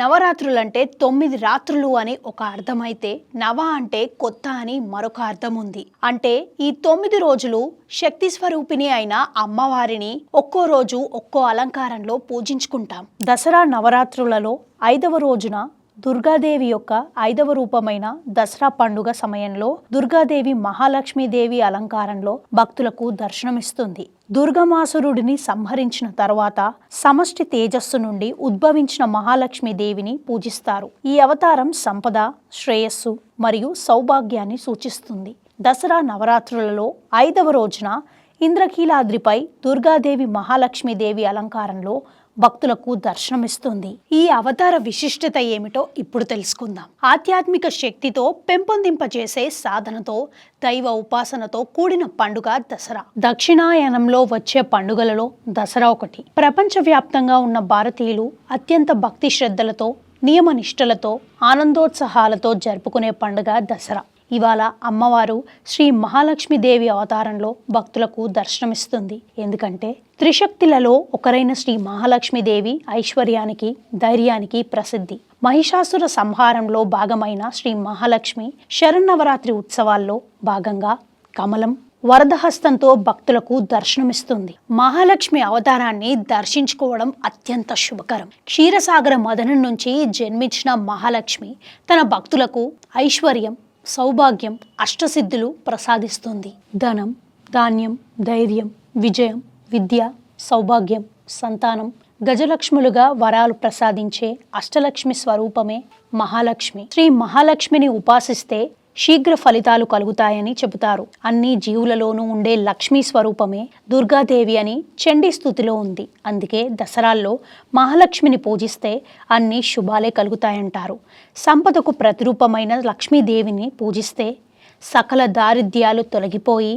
నవరాత్రులంటే తొమ్మిది రాత్రులు అని ఒక అర్థమైతే నవ అంటే కొత్త అని మరొక అర్థం ఉంది. అంటే ఈ తొమ్మిది రోజులు శక్తి స్వరూపిణి అయిన అమ్మవారిని ఒక్కో రోజు ఒక్కో అలంకారంలో పూజించుకుంటాం. దసరా నవరాత్రులలో ఐదవ రోజున దుర్గాదేవి యొక్క ఐదవ రూపమైన దసరా పండుగ సమయంలో దుర్గాదేవి మహాలక్ష్మీదేవి అలంకారంలో భక్తులకు దర్శనమిస్తుంది. దుర్గమాసురుడిని సంహరించిన తర్వాత సమష్టి తేజస్సు నుండి ఉద్భవించిన మహాలక్ష్మీదేవిని పూజిస్తారు. ఈ అవతారం సంపద శ్రేయస్సు మరియు సౌభాగ్యాన్ని సూచిస్తుంది. దసరా నవరాత్రులలో ఐదవ రోజున ఇంద్రకీలాద్రిపై దుర్గాదేవి మహాలక్ష్మీదేవి అలంకారంలో భక్తులకు దర్శనమిస్తుంది. ఈ అవతార విశిష్టత ఏమిటో ఇప్పుడు తెలుసుకుందాం. ఆధ్యాత్మిక శక్తితో పెంపొందింపజేసే సాధనతో దైవ ఉపాసనతో కూడిన పండుగ దసరా. దక్షిణాయనంలో వచ్చే పండుగలలో దసరా ఒకటి. ప్రపంచవ్యాప్తంగా ఉన్న భారతీయులు అత్యంత భక్తి శ్రద్ధలతో నియమనిష్టలతో ఆనందోత్సాహాలతో జరుపుకునే పండుగ దసరా. ఇవాళ అమ్మవారు శ్రీ మహాలక్ష్మీదేవి అవతారంలో భక్తులకు దర్శనమిస్తుంది. ఎందుకంటే త్రిశక్తులలో ఒకరైన శ్రీ మహాలక్ష్మీదేవి ఐశ్వర్యానికి ధైర్యానికి ప్రసిద్ధి. మహిషాసుర సంహారంలో భాగమైన శ్రీ మహాలక్ష్మి శరన్నవరాత్రి ఉత్సవాల్లో భాగంగా కమలం వరదహస్తంతో భక్తులకు దర్శనమిస్తుంది. మహాలక్ష్మి అవతారాన్ని దర్శించుకోవడం అత్యంత శుభకరం. క్షీరసాగర మదనం నుంచి జన్మించిన మహాలక్ష్మి తన భక్తులకు ఐశ్వర్యం సౌభాగ్యం అష్టసిద్ధులు ప్రసాదిస్తుంది. ధనం ధాన్యం ధైర్యం విజయం విద్య సౌభాగ్యం సంతానం గజలక్ష్ములుగా వరాలు ప్రసాదించే అష్టలక్ష్మి స్వరూపమే మహాలక్ష్మి. శ్రీ మహాలక్ష్మిని ఉపాసిస్తే శీఘ్ర ఫలితాలు కలుగుతాయని చెబుతారు. అన్ని జీవులలోనూ ఉండే లక్ష్మీ స్వరూపమే దుర్గాదేవి అని చండీ స్థుతిలో ఉంది. అందుకే దసరాల్లో మహాలక్ష్మిని పూజిస్తే అన్ని శుభాలే కలుగుతాయంటారు. సంపదకు ప్రతిరూపమైన లక్ష్మీదేవిని పూజిస్తే సకల దారిద్ర్యాలు తొలగిపోయి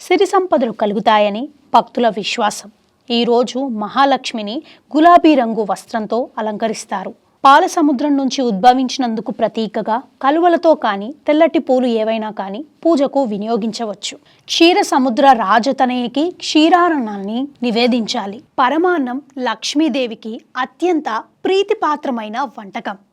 సిరి సంపదలు కలుగుతాయని భక్తుల విశ్వాసం. ఈరోజు మహాలక్ష్మిని గులాబీ రంగు వస్త్రంతో అలంకరిస్తారు. పాల సముద్రం నుంచి ఉద్భవించినందుకు ప్రతీకగా కలువలతో కానీ తెల్లటి పూలు ఏవైనా కానీ పూజకు వినియోగించవచ్చు. క్షీర సముద్ర రాజతనయకి క్షీరారణాన్ని నివేదించాలి. పరమాన్నం లక్ష్మీదేవికి అత్యంత ప్రీతిపాత్రమైన వంటకం.